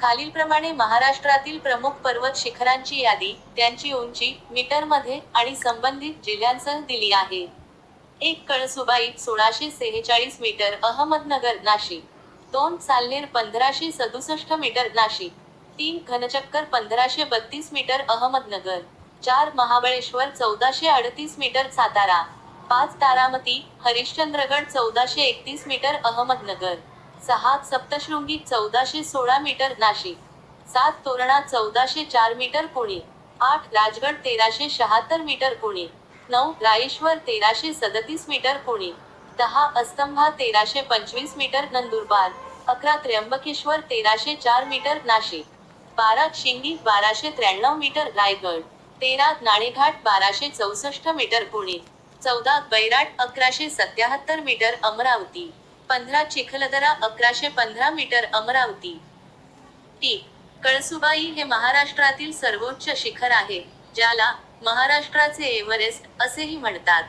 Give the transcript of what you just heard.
खालीलप्रमाणे महाराष्ट्रातील प्रमुख पर्वत शिखरांची यादी त्यांची उंची मीटरमध्ये आणि संबंधित जिल्ह्यांसह दिली आहे. एक कळसुबाई सोळाशे सेहेचाळीस मीटर अहमदनगर नाशिक. दोन सालनेर पंधराशे सदुसष्ट मीटर नाशिक. तीन घनचक्कर पंधराशे बत्तीस मीटर अहमदनगर. चार महाबळेश्वर चौदाशे अडतीस मीटर सातारा. पाच तारामती हरिश्चंद्रगड चौदाशे एकतीस मीटर अहमदनगर. सहा सप्तशृंगी चौदाशे सोळा मीटर नाशिक सात तोरणा चौदाशे चार मीटर पुणे आठ राजगड तेराशे शहात्तर मीटर पुणे नऊ रायेश्वर तेराशे सदतीस मीटर पुणे दहा अस्तंभा तेराशे पंचवीस मीटर नंदुरबार अकरा त्र्यंबकेश्वर तेराशे चार मीटर नाशिक बारा शिंगी बाराशे त्र्याण्णव मीटर रायगड तेरा नाणेघाट बाराशे चौसष्ट मीटर पुणे चौदा बैराट अकराशे सत्याहत्तर मीटर अमरावती पंधरा चिखलदरा अकराशे पंधरा मीटर अमरावती. टी. कळसुबाई हे महाराष्ट्रातील सर्वोच्च शिखर आहे ज्याला महाराष्ट्राचे एव्हरेस्ट असेही म्हणतात.